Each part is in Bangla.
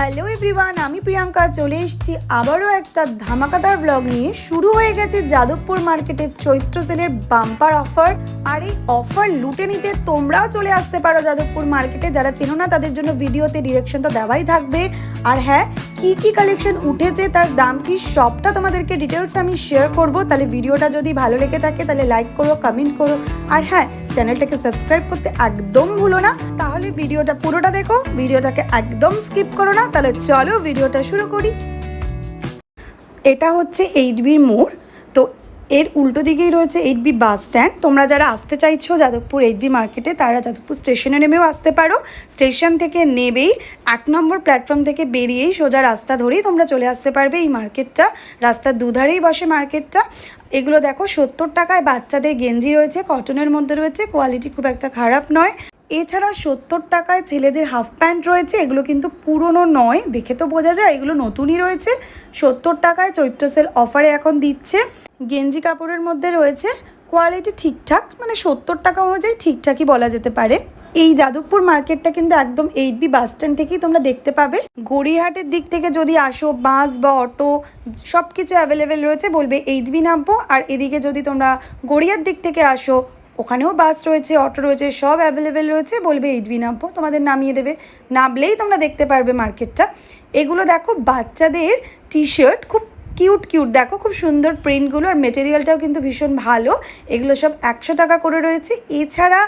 হ্যালো এভরিওয়ান আমি প্রিয়াঙ্কা, চলে এসেছি আবারও একটা ধামাকাদার ব্লগ নিয়ে। শুরু হয়ে গেছে যাদবপুর মার্কেটের চৈত্র সেলের বাম্পার অফার আর এই অফার লুটে নিতে তোমরাও চলে আসতে পারো যাদবপুর মার্কেটে। যারা চেনো না, তাদের জন্য ভিডিওতে ডিরেকশন তো দেওয়াই থাকবে। আর হ্যাঁ কি কি কালেকশন উঠেছে, তার দাম কি, সবটা তোমাদেরকে ডিটেলস আমি শেয়ার করব। তাহলে ভিডিওটা যদি ভালো লেগে থাকে, তাহলে লাইক করো কমেন্ট করো। আর হ্যাঁ চ্যানেলটাকে সাবস্ক্রাইব করতে একদম ভুলো না। তাহলে ভিডিওটা পুরোটা দেখো, ভিডিওটাকে একদম স্কিপ করো না। তাহলে চলো ভিডিওটা শুরু করি। এটা হচ্ছে এইট বির মোড়। এর উল্টো দিকেই রয়েছে এইট বি বাস স্ট্যান্ড। তোমরা যারা আসতে চাইছো যাদবপুর এইট বি মার্কেটে, তারা যাদবপুর স্টেশনে নেমেও আসতে পারো। স্টেশন থেকে নেবেই, এক নম্বর প্ল্যাটফর্ম থেকে বেরিয়েই সোজা রাস্তা ধরেই তোমরা চলে আসতে পারবে এই মার্কেটটা। রাস্তার দুধারেই বসে মার্কেটটা। এগুলো দেখো, সত্তর টাকায় বাচ্চাদের গেঞ্জি রয়েছে, কটনের মধ্যে রয়েছে, কোয়ালিটি খুব একটা খারাপ নয়। এছাড়া সত্তর টাকায় ছেলেদের হাফ প্যান্ট রয়েছে, এগুলো কিন্তু পুরনো নয়, দেখে তো বোঝা যায়, এগুলো নতুনই রয়েছে। সত্তর টাকায় চৈত্র সেল অফারে এখন দিচ্ছে। গেঞ্জি কাপড়ের মধ্যে রয়েছে, কোয়ালিটি ঠিকঠাক মানে সত্তর টাকা অনুযায়ী ঠিকঠাকই বলা যেতে পারে। এই যাদবপুর মার্কেটটা কিন্তু একদম এইট বি বাস স্ট্যান্ড থেকেই তোমরা দেখতে পাবে। গড়িয়াহাটের দিক থেকে যদি আসো, বাস বা অটো সব কিছু অ্যাভেলেবেল রয়েছে, বলবে এইট বি নামবো। আর এদিকে যদি তোমরা গড়িয়ার দিক থেকে আসো ওখানেও বাস রয়েছে অটো রয়েছে, সব অ্যাভেলেবেল রয়েছে। বলবে এইট বি নামবো তোমাদের নামিয়ে দেবে। নামলেই তোমরা দেখতে পারবে মার্কেটটা এগুলো দেখো, বাচ্চাদের টি শার্ট খুব কিউট কিউট দেখো, খুব সুন্দর প্রিন্টগুলো আর মেটেরিয়ালটাও কিন্তু ভীষণ ভালো। এগুলো সব একশো টাকা করে রয়েছে। এছাড়া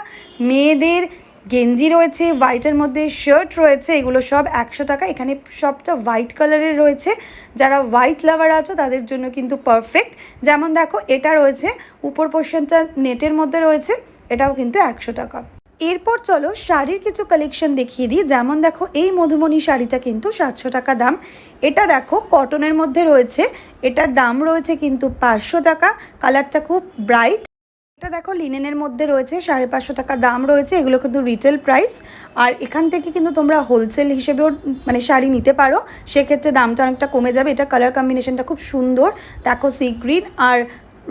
মেয়েদের গেঞ্জি রয়েছে হোয়াইটের মধ্যে শার্ট রয়েছে, এগুলো সব একশো টাকা। এখানে সবটা হোয়াইট কালারের রয়েছে। যারা হোয়াইট লাভার আছো, তাদের জন্য কিন্তু পারফেক্ট যেমন দেখো, এটা রয়েছে, উপর পোর্শনটা নেটের মধ্যে রয়েছে, এটাও কিন্তু একশো টাকা। এরপর চলো শাড়ির কিছু কালেকশন দেখিয়ে দিই। যেমন দেখো, এই মধুমণি শাড়িটা কিন্তু সাতশো টাকা দাম। এটা দেখো কটনের মধ্যে রয়েছে। এটার দাম রয়েছে কিন্তু পাঁচশো টাকা। কালারটা খুব ব্রাইট এটা দেখো লিনেনের মধ্যে রয়েছে, সাড়ে পাঁচশো টাকা দাম রয়েছে, এগুলো কিন্তু রিটেল প্রাইস আর এখান থেকে কিন্তু তোমরা হোলসেল হিসেবেও মানে শাড়ি নিতে পারো। সেক্ষেত্রে দামটা অনেকটা কমে যাবে। এটা কালার কম্বিনেশনটা খুব সুন্দর। দেখো সি গ্রিন আর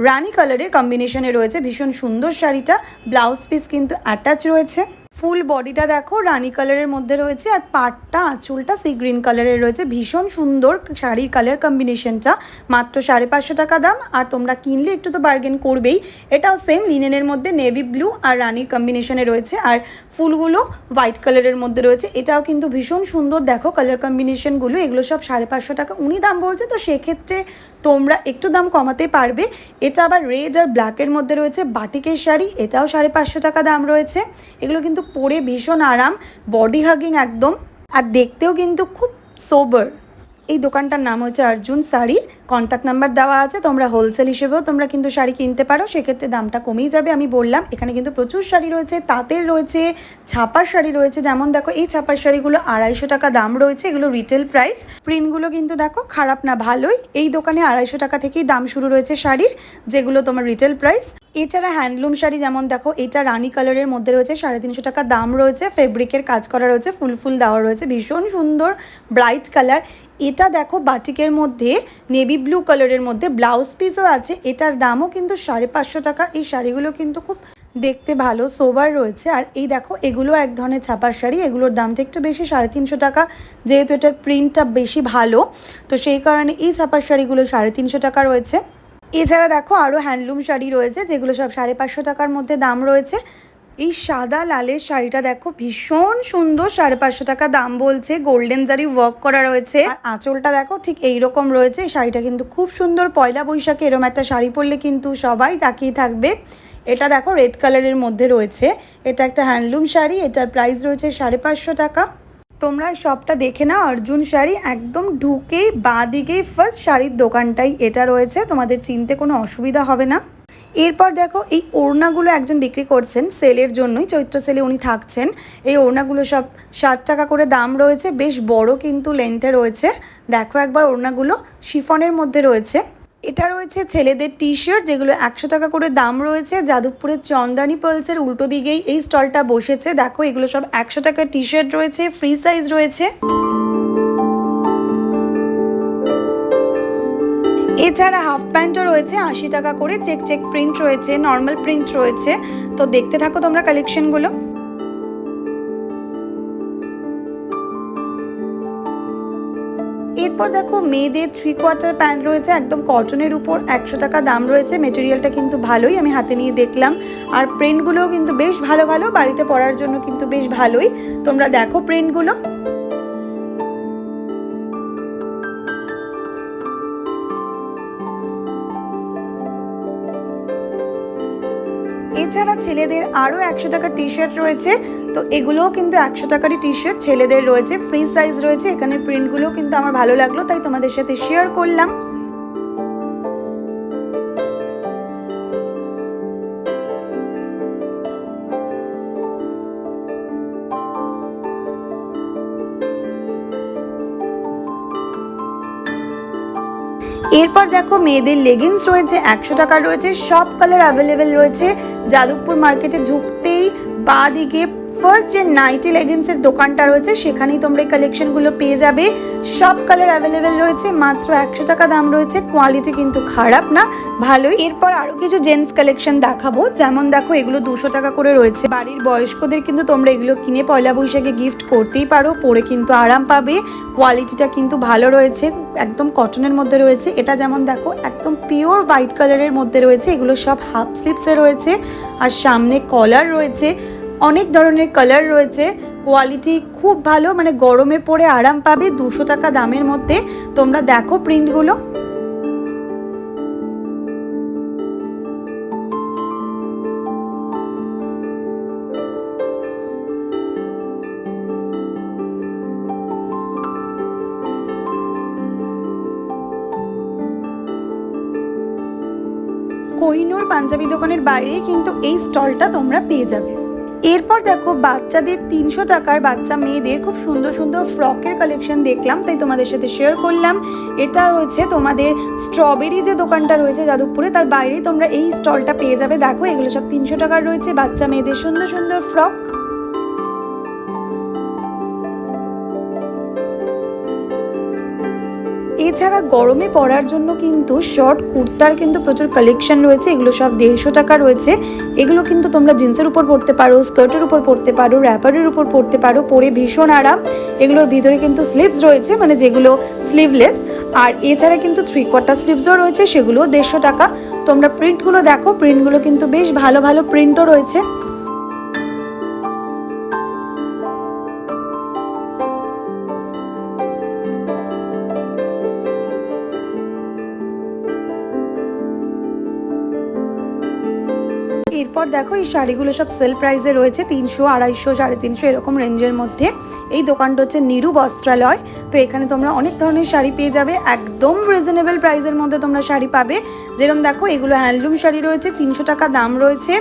রানি কালারের কম্বিনেশনে রয়েছে, ভীষণ সুন্দর শাড়িটা। ব্লাউজ পিস কিন্তু অ্যাটাচ রয়েছে। ফুল বডিটা দেখো, রানি কালারের মধ্যে রয়েছে আর পাটটা, আঁচলটা সি গ্রিন কালারের রয়েছে। ভীষণ সুন্দর শাড়ির কালার কম্বিনেশনটা মাত্র সাড়ে পাঁচশো টাকা দাম। আর তোমরা কিনলে একটু তো বার্গেন করবেই। এটাও সেম লিনেনের মধ্যে নেভি ব্লু আর রানির কম্বিনেশনে রয়েছে। আর ফুলগুলো হোয়াইট কালারের মধ্যে রয়েছে। এটাও কিন্তু ভীষণ সুন্দর। দেখো কালার কম্বিনেশনগুলো এগুলো সব সাড়ে পাঁচশো টাকা। উনি দাম বলছে, তো সেক্ষেত্রে তোমরা একটু দাম কমাতে পারবে। এটা আবার রেড আর ব্ল্যাকের মধ্যে রয়েছে বাটিকের শাড়ি। এটাও সাড়ে পাঁচশো টাকা দাম রয়েছে। এগুলো কিন্তু পরে ভীষণ আরাম বডি হাগিং একদম। আর দেখতেও কিন্তু খুব সোবার এই দোকানটার নাম হচ্ছে অর্জুন শাড়ি। কন্ট্যাক্ট নাম্বার দেওয়া আছে, তোমরা হোলসেল হিসেবেও তোমরা কিন্তু শাড়ি কিনতে পারো। সেক্ষেত্রে দামটা কমেই যাবে, আমি বললাম। এখানে কিন্তু প্রচুর শাড়ি রয়েছে, তাঁতের রয়েছে, ছাপার শাড়ি রয়েছে। যেমন দেখো, এই ছাপার শাড়িগুলো আড়াইশো টাকা দাম রয়েছে, এগুলো রিটেল প্রাইস প্রিন্টগুলো কিন্তু দেখো, খারাপ না, ভালোই। এই দোকানে আড়াইশো টাকা থেকেই দাম শুরু রয়েছে শাড়ির, যেগুলো তোমার রিটেল প্রাইস এছাড়া হ্যান্ডলুম শাড়ি, যেমন দেখো, এটা রানী কালারের মধ্যে রয়েছে, সাড়ে তিনশো টাকা দাম রয়েছে। ফেব্রিকের কাজ করা রয়েছে, ফুল ফুল দেওয়া রয়েছে, ভীষণ সুন্দর ব্রাইট কালার এটা দেখো বাটিকের মধ্যে নেভি ব্লু কালারের মধ্যে ব্লাউজ পিসও আছে। এটার দামও কিন্তু সাড়ে পাঁচশো টাকা। এই শাড়িগুলো কিন্তু খুব দেখতে ভালো সোবার রয়েছে। আর এই দেখো, এগুলো এক ধরনের ছাপার শাড়ি। এগুলোর দামটা একটু বেশি, সাড়ে তিনশো টাকা। যেহেতু এটার প্রিন্টটা বেশি ভালো, তো সেই কারণে এই ছাপার শাড়িগুলো সাড়ে তিনশো টাকা রয়েছে। এছাড়া দেখো আরও হ্যান্ডলুম শাড়ি রয়েছে, যেগুলো সব সাড়ে পাঁচশো টাকার মধ্যে দাম রয়েছে। এই সাদা লালের শাড়িটা দেখো, ভীষণ সুন্দর সাড়ে পাঁচশো টাকা দাম বলছে গোল্ডেন জারি ওয়ার্ক করা রয়েছে। আর আঁচলটা দেখো, ঠিক এই রকম রয়েছে শাড়িটা কিন্তু খুব সুন্দর, পয়লা বৈশাখে এরম একটা শাড়ি পরলে কিন্তু সবাই তাকিয়ে থাকবে। এটা দেখো রেড কালারের মধ্যে রয়েছে, এটা একটা হ্যান্ডলুম শাড়ি, এটার প্রাইস রয়েছে সাড়ে পাঁচশো টাকা। তোমরা সবটা দেখে না অর্জুন শাড়ি একদম ঢুকেই বাঁ দিকেই ফার্স্ট শাড়ির দোকানটাই এটা রয়েছে, তোমাদের চিনতে কোনো অসুবিধা হবে না। এরপর দেখো, এই ওড়নাগুলো একজন বিক্রি করছেন সেলের জন্যই চৈত্র সেলে উনি থাকছেন। এই ওড়নাগুলো সব ষাট টাকা করে দাম রয়েছে, বেশ বড় কিন্তু লেন্থে রয়েছে। দেখো একবার ওড়নাগুলো শিফনের মধ্যে রয়েছে। এটা রয়েছে ছেলেদের টি শার্ট যেগুলো একশো টাকা করে দাম রয়েছে। যাদবপুরের চন্দানি পালসের উল্টো দিকেই এই স্টলটা বসেছে। দেখো, এগুলো সব একশো টাকার টি শার্ট রয়েছে ফ্রি সাইজ রয়েছে। এছাড়া হাফ প্যান্টও রয়েছে, আশি টাকা করে চেক চেক প্রিন্ট রয়েছে নর্মাল প্রিন্ট রয়েছে। তো দেখতে থাকো তোমরা কালেকশনগুলো এরপর দেখো মেয়েদের থ্রি কোয়ার্টার প্যান্ট রয়েছে, একদম কটনের উপর, একশো টাকা দাম রয়েছে। মেটেরিয়ালটা কিন্তু ভালোই, আমি হাতে নিয়ে দেখলাম। আর প্রিন্টগুলোও কিন্তু বেশ ভালো ভালো, বাড়িতে পরার জন্য কিন্তু বেশ ভালোই। তোমরা দেখো প্রিন্টগুলো এছাড়া ছেলেদের আরও একশো টাকার টি শার্ট রয়েছে। তো এগুলোও কিন্তু একশো টাকারই টি শার্ট ছেলেদের রয়েছে। ফ্রি সাইজ রয়েছে। এখানে প্রিন্টগুলো কিন্তু আমার ভালো লাগল, তাই তোমাদের সাথে শেয়ার করলাম। এরপর দেখো মেয়েদের লেগিংস রয়েছে, একশো টাকা রয়েছে, সব কালার অ্যাভেলেবেল রয়েছে। যাদবপুর মার্কেটে ঢুকতেই বা দিকে ফার্স্ট যে নাইটি লেগিংসের দোকানটা রয়েছে, সেখানেই তোমরা এই কালেকশনগুলো পেয়ে যাবে। সব কালার অ্যাভেলেবেল রয়েছে, মাত্র একশো টাকা দাম রয়েছে কোয়ালিটি কিন্তু খারাপ না, ভালোই। এরপর আরও কিছু জেন্টস কালেকশন দেখাবো, যেমন দেখো এগুলো দুশো টাকা করে রয়েছে। বাড়ির বয়স্কদের কিন্তু তোমরা এগুলো কিনে পয়লা বৈশাখে গিফট করতেই পারো, পরে কিন্তু আরাম পাবে। কোয়ালিটিটা কিন্তু ভালো রয়েছে, একদম কটনের মধ্যে রয়েছে। এটা যেমন দেখো, একদম পিওর হোয়াইট কালারের মধ্যে রয়েছে। এগুলো সব হাফ স্লিপসে রয়েছে, আর সামনে কলার রয়েছে, অনেক ধরনের কালার রয়েছে। কোয়ালিটি খুব ভালো মানে গরমে পরে আরাম পাবে, দুশো টাকা দামের মধ্যে। তোমরা দেখো প্রিন্টগুলো কোহিনুর পাঞ্জাবি দোকানের বাইরে কিন্তু এই স্টলটা তোমরা পেয়ে যাবে। এরপর দেখো বাচ্চাদের তিনশো টাকার বাচ্চা মেয়েদের খুব সুন্দর সুন্দর ফ্রকের কালেকশন দেখলাম, তাই তোমাদের সাথে শেয়ার করলাম। এটা রয়েছে তোমাদের স্ট্রবেরি যে দোকানটা রয়েছে যাদবপুরে, তার বাইরে তোমরা এই স্টলটা পেয়ে যাবে। দেখো এগুলো সব তিনশো টাকার রয়েছে, বাচ্চা মেয়েদের সুন্দর সুন্দর ফ্রক। এছাড়া গরমে পরার জন্য কিন্তু শর্ট কুর্তার কিন্তু প্রচুর কালেকশন রয়েছে, এগুলো সব দেড়শো টাকা রয়েছে। এগুলো কিন্তু তোমরা জিন্সের উপর পরতে পারো স্কার্টের উপর পরতে পারো র্যাপারের উপর পরতে পারো, পরে ভীষণ আরাম। এগুলোর ভিতরে কিন্তু স্লিভস রয়েছে মানে যেগুলো স্লিভলেস আর এছাড়া কিন্তু থ্রি কোয়ার্টার স্লিভসও রয়েছে, সেগুলোও দেড়শো টাকা। তোমরা প্রিন্টগুলো দেখো প্রিন্টগুলো কিন্তু বেশ ভালো ভালো প্রিন্টও রয়েছে। এরপর দেখো, এই শাড়িগুলো সব সেল প্রাইসে রয়েছে, তিনশো, আড়াইশো, সাড়ে তিনশো, এরকম রেঞ্জের মধ্যে। এই দোকানটা হচ্ছে নিরু বস্ত্রালয়। তো এখানে তোমরা অনেক ধরনের শাড়ি পেয়ে যাবে, একদম রিজনেবল প্রাইসের মধ্যে তোমরা শাড়ি পাবে। যেরকম দেখো, এগুলো হ্যান্ডলুম শাড়ি রয়েছে, তিনশো টাকা দাম রয়েছে।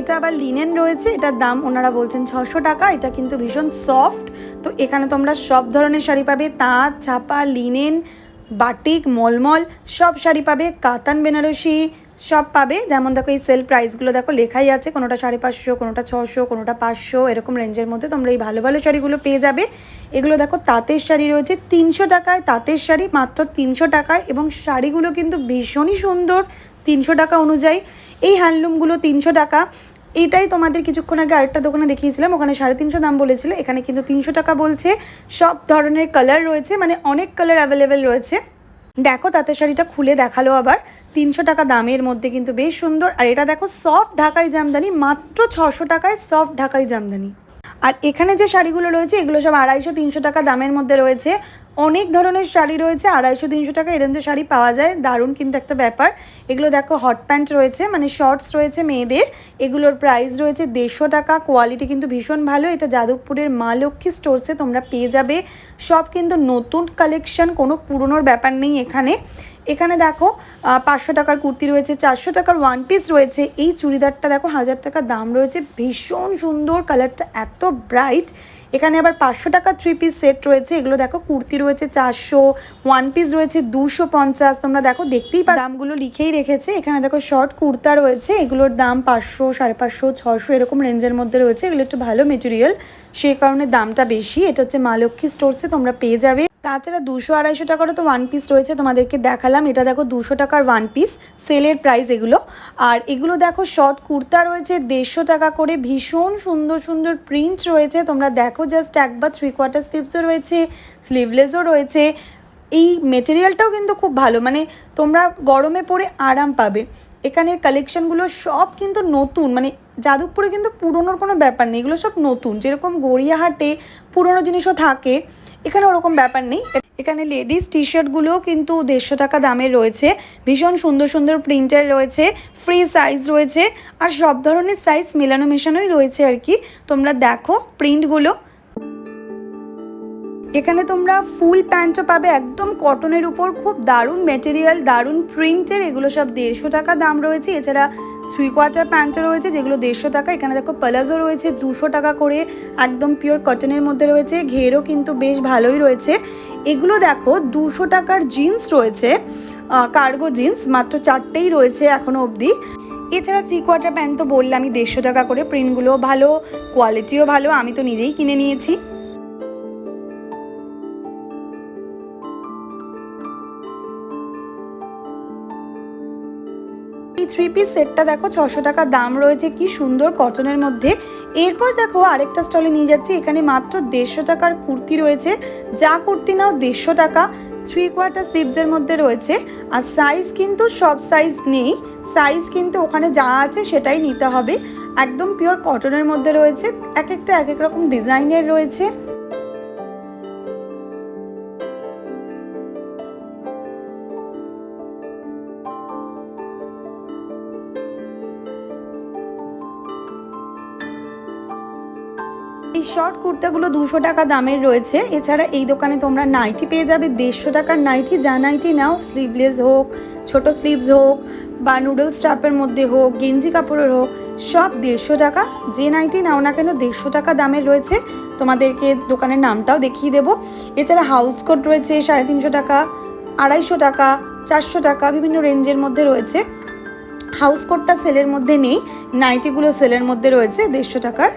এটা আবার লিনেন রয়েছে, এটার দাম ওনারা বলছেন ছশো টাকা, এটা কিন্তু ভীষণ সফট তো এখানে তোমরা সব ধরনের শাড়ি পাবে, তাঁত, ছাপা লিনেন বাটিক, মলমল, সব শাড়ি পাবে কাতান, বেনারসি, সব পাবে। যেমন দেখো এই সেল প্রাইসগুলো দেখো লেখাই আছে, কোনোটা সাড়ে পাঁচশো, কোনোটা ছশো, কোনোটা পাঁচশো, এরকম রেঞ্জের মধ্যে তোমরা এই ভালো ভালো শাড়িগুলো পেয়ে যাবে। এগুলো দেখো তাঁতের শাড়ি রয়েছে, তিনশো টাকায় তাঁতের শাড়ি, মাত্র তিনশো টাকায় এবং শাড়িগুলো কিন্তু ভীষণই সুন্দর, তিনশো টাকা অনুযায়ী। এই হ্যান্ডলুমগুলো তিনশো টাকা। এটাই তোমাদের কিছুক্ষণ আগে আরেকটা দোকানে দেখিয়েছিলাম, ওখানে সাড়ে তিনশো দাম বলেছিল, এখানে কিন্তু তিনশো টাকা বলছে, সব ধরনের কালার রয়েছে মানে অনেক কালার অ্যাভেলেবেল রয়েছে। দেখো তাঁতের শাড়িটা খুলে দেখাল আবার, তিনশো টাকা দামের মধ্যে কিন্তু বেশ সুন্দর, আর এটা দেখো সফট ঢাকাই জামদানি, মাত্র ছশো টাকায় সফট ঢাকাই জামদানি। আর এখানে যে শাড়িগুলো রয়েছে, এগুলো সব আড়াইশো, তিনশো টাকা দামের মধ্যে রয়েছে। অনেক ধরনের শাড়ি রয়েছে, আড়াইশো, তিনশো টাকা এরম যে শাড়ি পাওয়া যায়। দারুণ কিন্তু একটা ব্যাপার। এগুলো দেখো, হট প্যান্ট রয়েছে মানে শর্টস রয়েছে মেয়েদের। এগুলোর প্রাইস রয়েছে দেড়শো টাকা। কোয়ালিটি কিন্তু ভীষণ ভালো। এটা যাদবপুরের মা লক্ষ্মী স্টোরসে তোমরা পেয়ে যাবে। সব কিন্তু নতুন কালেকশন, কোনো পুরনোর ব্যাপার নেই এখানে। এখানে দেখো পাঁচশো টাকার কুর্তি রয়েছে, চারশো টাকার ওয়ান পিস রয়েছে। এই চুড়িদারটা দেখো, হাজার টাকা দাম রয়েছে। ভীষণ সুন্দর কালারটা এত ব্রাইট এখানে আবার পাঁচশো টাকা থ্রি পিস সেট রয়েছে। এগুলো দেখো, কুর্তি রয়েছে চারশো ওয়ান পিস রয়েছে দুশো পঞ্চাশ। তোমরা দেখো, দেখতেই পা দামগুলো লিখেই রেখেছে। এখানে দেখো শর্ট কুর্তা রয়েছে। এগুলোর দাম পাঁচশো, সাড়ে পাঁচশো ছশো এরকম রেঞ্জের মধ্যে রয়েছে। এগুলো একটু ভালো মেটেরিয়াল সেই কারণে দামটা বেশি। এটা হচ্ছে মা লক্ষ্মী স্টোরসে তোমরা পেয়ে যাবে। তাছাড়া দুশো আড়াইশো টাকারও তো ওয়ান পিস রয়েছে, তোমাদেরকে দেখালাম। এটা দেখো দুশো টাকার ওয়ান পিস সেলের প্রাইস এগুলো। আর এগুলো দেখো শর্ট কুর্তা রয়েছে, দেড়শো টাকা করে। ভীষণ সুন্দর সুন্দর প্রিন্ট রয়েছে। তোমরা দেখো জাস্ট একবার থ্রি কোয়ার্টার স্লিভসও রয়েছে স্লিভলেসও রয়েছে। এই মেটেরিয়ালটাও কিন্তু খুব ভালো। মানে তোমরা গরমে পরে আরাম পাবে। এখানের কালেকশনগুলো সব কিন্তু নতুন। মানে যাদবপুরে কিন্তু পুরনোর কোনো ব্যাপার নেই। এগুলো সব নতুন। যেরকম গড়িয়াহাটে পুরনো জিনিসও থাকে। এখানে ওরকম ব্যাপার নেই। এখানে লেডিস টি শার্টগুলোও কিন্তু দেড়শো টাকা দামে রয়েছে। ভীষণ সুন্দর সুন্দর প্রিন্টার রয়েছে ফ্রি সাইজ রয়েছে, আর সব ধরনের সাইজ মেলানো মেশানোই রয়েছে আর কি। তোমরা দেখো প্রিন্টগুলো এখানে তোমরা ফুল প্যান্টও পাবে, একদম কটনের উপর খুব দারুণ মেটেরিয়াল দারুণ প্রিন্টের এগুলো সব দেড়শো টাকা দাম রয়েছে। এছাড়া থ্রি কোয়ার্টার প্যান্টও রয়েছে, যেগুলো দেড়শো টাকা। এখানে দেখো প্লাজো রয়েছে দুশো টাকা করে, একদম পিওর কটনের মধ্যে রয়েছে, ঘেরও কিন্তু বেশ ভালোই রয়েছে। এগুলো দেখো দুশো টাকার জিন্স রয়েছে কার্গো জিন্স মাত্র চারটেই রয়েছে এখনও অবধি। এছাড়া থ্রি কোয়ার্টার প্যান্ট তো বললামই, দেড়শো টাকা করে প্রিন্টগুলোও ভালো কোয়ালিটিও ভালো, আমি তো নিজেই কিনে নিয়েছি। থ্রি পিস সেটটা দেখো, ছশো টাকা দাম রয়েছে, কি সুন্দর কটনের মধ্যে। এরপর দেখো, আরেকটা স্টলে নিয়ে যাচ্ছি, এখানে মাত্র দেড়শো টাকার কুর্তি রয়েছে। যা কুর্তি নাও দেড়শো টাকা থ্রি কোয়ার্টার স্লিভসের মধ্যে রয়েছে। আর সাইজ কিন্তু সব সাইজ নেই সাইজ কিন্তু ওখানে যা আছে সেটাই নিতে হবে। একদম পিওর কটনের মধ্যে রয়েছে, এক একটা এক এক রকম ডিজাইনের রয়েছে। শর্ট কুর্তাগুলো দুশো টাকা দামের রয়েছে। এছাড়া এই দোকানে তোমরা নাইটি পেয়ে যাবে দেড়শো টাকার নাইটি যা নাইটি নাও স্লিভলেস হোক, ছোট স্লিভস হোক, বা নুডলস স্টাফের মধ্যে হোক, গেঞ্জি কাপড়ের হোক, সব দেড়শো টাকা। যে নাইটি নাও না কেন দেড়শো টাকা দামের রয়েছে। তোমাদেরকে দোকানের নামটাও দেখিয়ে দেবো। এছাড়া হাউস কোট রয়েছে, সাড়ে তিনশো টাকা, আড়াইশো টাকা, চারশো টাকা, বিভিন্ন রেঞ্জের মধ্যে রয়েছে। হাউস কোটটা সেলের মধ্যে নেই। নাইটিগুলো সেলের মধ্যে রয়েছে দেড়শো টাকার।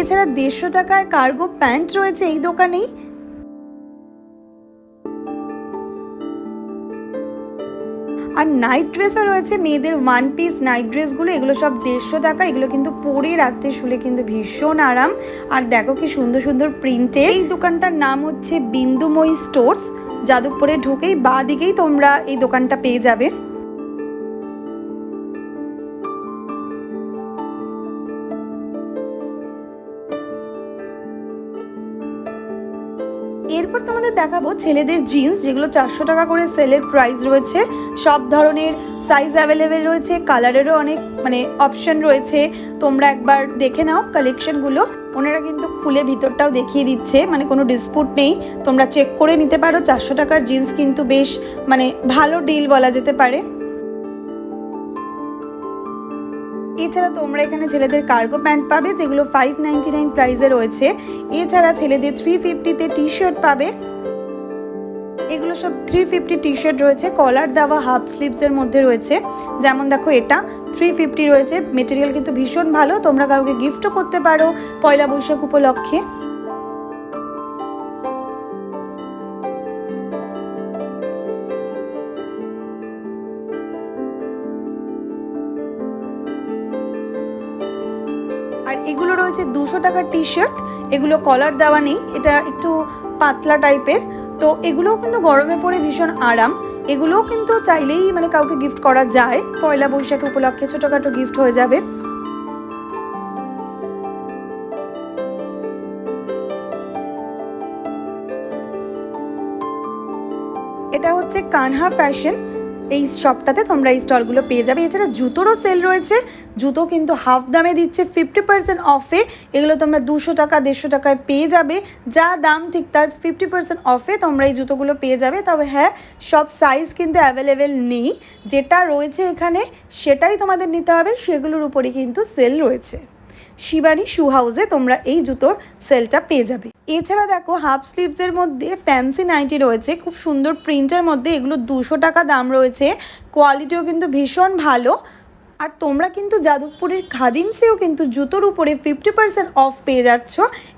এছাড়া দেড়শো টাকায় কার্গো প্যান্ট রয়েছে এই দোকানেই। আর নাইট ড্রেসও রয়েছে, মেয়েদের ওয়ান পিস নাইট ড্রেসগুলো, এগুলো সব দেড়শো টাকা, এগুলো কিন্তু পরে রাত্রে শুলে কিন্তু ভীষণ আরাম। আর দেখো কি সুন্দর সুন্দর প্রিন্টে এই দোকানটার নাম হচ্ছে বিন্দুময়ী স্টোর্স যাদবপুরে ঢুকেই বা দিকেই তোমরা এই দোকানটা পেয়ে যাবে। দেখাবো ছেলেদের জিন্স যেগুলো চারশো টাকা করে সেলের প্রাইস রয়েছে। সব ধরনের সাইজ অ্যাভেলেবেল রয়েছে কালারেরও অনেক মানে অপশন রয়েছে। তোমরা একবার দেখে নাও কালেকশনগুলো ওনারা কিন্তু খুলে ভিতরটাও দেখিয়ে দিচ্ছে মানে কোনো ডিসপুট নেই। তোমরা চেক করে নিতে পারো, চারশো টাকার জিন্স কিন্তু বেশ মানে ভালো ডিল বলা যেতে পারে। এছাড়া তোমরা এখানে ছেলেদের কার্গো প্যান্ট পাবে, যেগুলো ফাইভ নাইনটি নাইন প্রাইসে রয়েছে। এছাড়া ছেলেদের থ্রি ফিফটিতে টি শার্ট পাবে। এগুলো সব থ্রি ফিফটি টি শার্ট রয়েছে কলার দেওয়া হাফ স্লিভসের মধ্যে রয়েছে। যেমন দেখো এটা থ্রি ফিফটি রয়েছে। মেটেরিয়াল কিন্তু ভীষণ ভালো, তোমরা কাউকে গিফটও করতে পারো পয়লা বৈশাখ উপলক্ষে। আর এগুলো রয়েছে দুশো টাকার টি শার্ট এগুলো কলার দেওয়া নেই, এটা একটু পাতলা টাইপের তো এগুলোও কিন্তু গরমে পড়ে ভীষণ আরাম। এগুলোও কিন্তু চাইলেই মানে কাউকে গিফট করা যায়। পয়লা বৈশাখে উপলক্ষে ছোটোখাটো গিফট হয়ে যাবে। এটা হচ্ছে কানহা ফ্যাশন এই শপটাতে তোমরা এই স্টলগুলো পেয়ে যাবে। এছাড়া জুতোরও সেল রয়েছে। জুতো কিন্তু হাফ দামে দিচ্ছে ফিফটি পার্সেন্ট অফে এগুলো তোমরা দুশো টাকা, দেড়শো টাকায় পেয়ে যাবে। যা দাম ঠিক তার ফিফটি পার্সেন্ট অফে তোমরা এই জুতোগুলো পেয়ে যাবে। তবে হ্যাঁ সব সাইজ কিন্তু অ্যাভেলেবেল নেই। যেটা রয়েছে এখানে, সেটাই তোমাদের নিতে হবে। সেগুলোর উপরে কিন্তু সেল রয়েছে। শিবানী শু হাউসে তোমরা এই জুতোর সেলটা পেয়ে যাবে। এছাড়া দেখো হাফ স্লিভসের মধ্যে ফ্যান্সি নাইটি রয়েছে, খুব সুন্দর প্রিন্টের মধ্যে এগুলো দুশো টাকা দাম রয়েছে। কোয়ালিটিও কিন্তু ভীষণ ভালো। আর তোমরা কিন্তু যাদবপুরের খাদিমসেও কিন্তু জুতোর উপরে ফিফটি পার্সেন্ট অফ পেয়ে যাচ্ছ।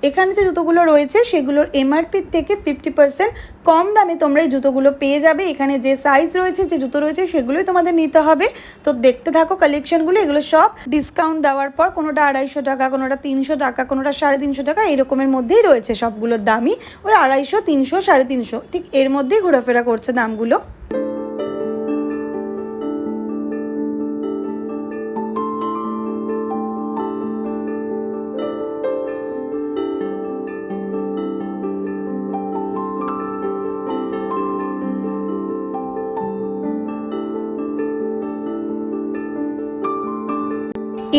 এখানে যে জুতোগুলো রয়েছে, সেগুলোর এমআরপির থেকে ফিফটি পার্সেন্ট কম দামে তোমরা এই জুতোগুলো পেয়ে যাবে। এখানে যে সাইজ রয়েছে, যে জুতো রয়েছে, সেগুলোই তোমাদের নিতে হবে। তো দেখতে থাকো কালেকশনগুলো এগুলো সব ডিসকাউন্ট দেওয়ার পর কোনোটা আড়াইশো টাকা, কোনোটা তিনশো টাকা, কোনোটা সাড়ে তিনশো টাকা, এরকমের মধ্যেই রয়েছে সবগুলোর দামই। ওই আড়াইশো, তিনশো, সাড়ে তিনশো, ঠিক এর মধ্যেই ঘোরাফেরা করছে দামগুলো।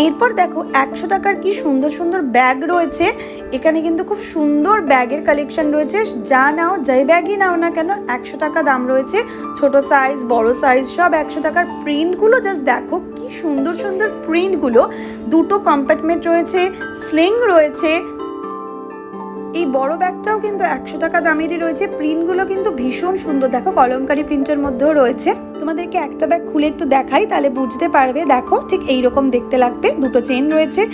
এরপর দেখো একশো টাকার কি সুন্দর সুন্দর ব্যাগ রয়েছে। এখানে কিন্তু খুব সুন্দর ব্যাগের কালেকশন রয়েছে। যা নাও, যেই ব্যাগই নাও না কেন, একশো টাকা দাম রয়েছে। ছোট সাইজ বড় সাইজ সব একশো টাকার প্রিন্টগুলো জাস্ট দেখো, কি সুন্দর সুন্দর প্রিন্টগুলো দুটো কম্পার্টমেন্ট রয়েছে স্লিং রয়েছে। এই বড় ব্যাগটাও কিন্তু একশো টাকা দামেরই রয়েছে। প্রিন্টগুলো কিন্তু ভীষণ সুন্দর। দেখো, কলমকারি প্রিন্টের মধ্যেও রয়েছে। তোমাদেরকে একটা ব্যাগ খুলে একটু দেখাই, তাহলে বুঝতে পারবে। দেখো, ঠিক এই রকম দেখতে লাগবে। দুটো চেন রয়েছে।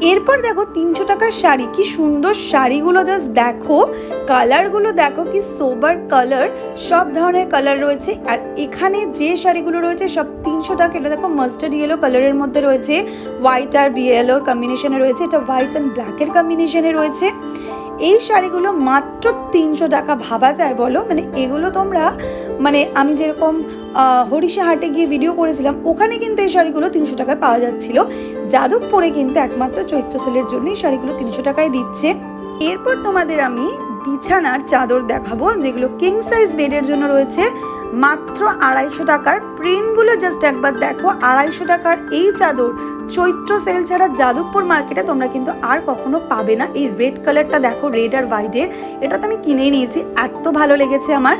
এরপর দেখো, তিনশো টাকার শাড়ি। কি সুন্দর শাড়িগুলো জাস্ট দেখো। কালারগুলো দেখো, কি সোবার কালার সব ধরনের কালার রয়েছে। আর এখানে যে শাড়িগুলো রয়েছে, সব তিনশো টাকা। এটা দেখো মাস্টার্ড ইয়েলো কালারের মধ্যে রয়েছে। হোয়াইট আর বিয়েলোর কম্বিনেশনে রয়েছে। এটা হোয়াইট অ্যান্ড ব্ল্যাকের কম্বিনেশনে রয়েছে। এই শাড়িগুলো মাত্র তিনশো টাকা ভাবা যায় বলো? মানে এগুলো তোমরা মানে আমি যেরকম হরিষা হাটে গিয়ে ভিডিও করেছিলাম, ওখানে কিন্তু এই শাড়িগুলো তিনশো টাকায় পাওয়া যাচ্ছিল। যাদবপুরে কিন্তু একমাত্র চৈত্র সেলের জন্য এই শাড়িগুলো তিনশো টাকায় দিচ্ছে। এরপর তোমাদের আমি বিছানার চাদর দেখাবো, যেগুলো কিং সাইজ বেডের জন্য রয়েছে। মাত্র আড়াইশো টাকার প্রিন্টগুলো জাস্ট একবার দেখো। আড়াইশো টাকার এই চাদর চৈত্র সেল ছাড়া যাদবপুর মার্কেটে তোমরা কিন্তু আর কখনো পাবে না। এই রেড কালারটা দেখো রেড আর হোয়াইটের এটা তো আমি কিনেই নিয়েছি, এত ভালো লেগেছে আমার।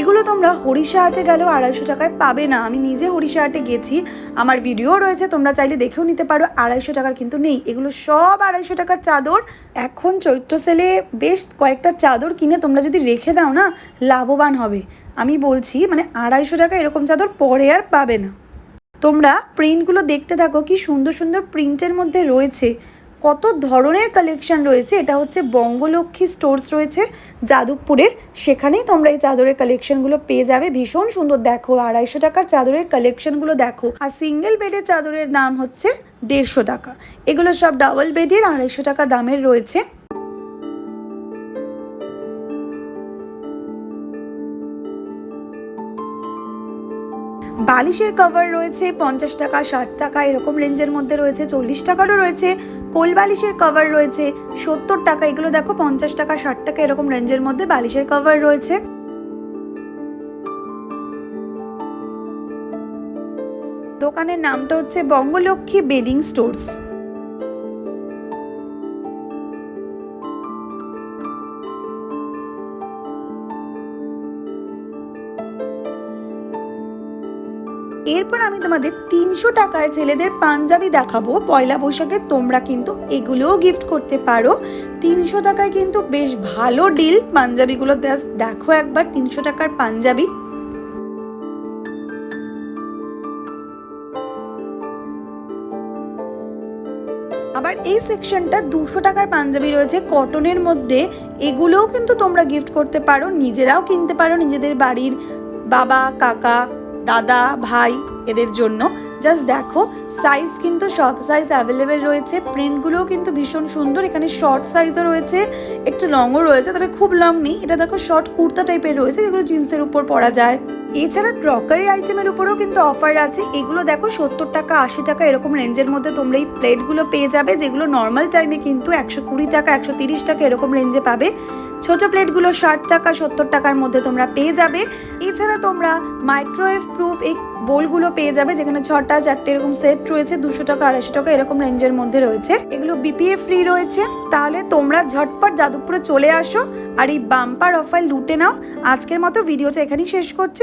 এগুলো তোমরা হরিষা হাটে গেলেও আড়াইশো টাকায় পাবে না। আমি নিজে হরিষা হাটে গেছি, আমার ভিডিও রয়েছে, তোমরা চাইলে দেখেও নিতে পারো, আড়াইশো টাকার কিন্তু নেই। এগুলো সব আড়াইশো টাকার চাদর। এখন চৈত্র সেলে বেশ কয়েকটা চাদর কিনে তোমরা যদি রেখে দাও না, লাভবান হবে। আমি বলছি মানে আড়াইশো টাকা এরকম চাদর পরে আর পাবে না। তোমরা প্রিন্টগুলো দেখতে থাকো, কি সুন্দর সুন্দর প্রিন্টের মধ্যে রয়েছে। কত ধরনের কালেকশন রয়েছে, এটা হচ্ছে বঙ্গলক্ষ্মী স্টোর্স রয়েছে যাদবপুরের। সেখানেই তোমরা এই চাদরের কালেকশনগুলো পেয়ে যাবে। ভীষণ সুন্দর, দেখো, আড়াইশো টাকার চাদরের কালেকশনগুলো দেখো। আর সিঙ্গেল বেডের চাদরের দাম হচ্ছে দেড়শো টাকা। এগুলো সব ডাবল বেডের আড়াইশো টাকা দামের রয়েছে। বালিশের কভার রয়েছে, পঞ্চাশ টাকা, ষাট টাকা, এরকম রেঞ্জের মধ্যে রয়েছে, চল্লিশ টাকারও রয়েছে। কোল বালিশের কভার রয়েছে, সত্তর টাকা, এগুলো দেখো পঞ্চাশ টাকা, ষাট টাকা, এরকম রেঞ্জের মধ্যে বালিশের কভার রয়েছে। দোকানের নামটা হচ্ছে বঙ্গলক্ষ্মী বেডিং স্টোর্স। তিনশো টাকায় ছেলেদের পাঞ্জাবি দেখাবো। পয়লা বৈশাখে তোমরা কিন্তু এগুলোও গিফট করতে পারো। তিনশো টাকায় কিন্তু বেশ ভালো ডিল পাঞ্জাবিগুলো দেখো একবার, তিনশো টাকার পাঞ্জাবি। আবার এই সেকশনটা দুশো টাকায় পাঞ্জাবি রয়েছে। কটনের মধ্যে এগুলোও কিন্তু তোমরা গিফট করতে পারো। নিজেরাও কিনতে পারো নিজেদের বাড়ির বাবা, কাকা, দাদা, ভাই এদের জন্য। জাস্ট দেখো সাইজ কিন্তু সব সাইজ অ্যাভেলেবেল রয়েছে। প্রিন্টগুলোও কিন্তু ভীষণ সুন্দর। এখানে শর্ট সাইজও রয়েছে, একটু লংও রয়েছে, তবে খুব লং নেই। এটা দেখো শর্ট কুর্তা টাইপের রয়েছে, যেগুলো জিন্সের উপর পরা যায়। এছাড়া ক্রকারি আইটেমের উপরেও কিন্তু অফার আছে। এগুলো দেখো, সত্তর টাকা, আশি টাকা, এরকম রেঞ্জের মধ্যে তোমরা এই প্লেটগুলো পেয়ে যাবে, যেগুলো নর্মাল টাইমে কিন্তু একশো কুড়ি টাকা, একশো তিরিশ টাকা এরকম রেঞ্জে পাবে। ছোট প্লেটগুলো ষাট টাকা, সত্তর টাকার মধ্যে তোমরা পেয়ে যাবে। এছাড়া তোমরা মাইক্রোওয়েভ প্রুফ এই বোলগুলো পেয়ে যাবে, যেখানে ছটা, চারটে এরকম সেট রয়েছে, দুশো টাকা, আড়াইশো টাকা এরকম রেঞ্জের মধ্যে রয়েছে। এগুলো বিপিএ ফ্রি রয়েছে। তাহলে তোমরা ঝটপট যাদবপুরে চলে আসো আর এই বাম্পার অফার লুটে নাও। আজকের মতো ভিডিওটা এখানেই শেষ করছে।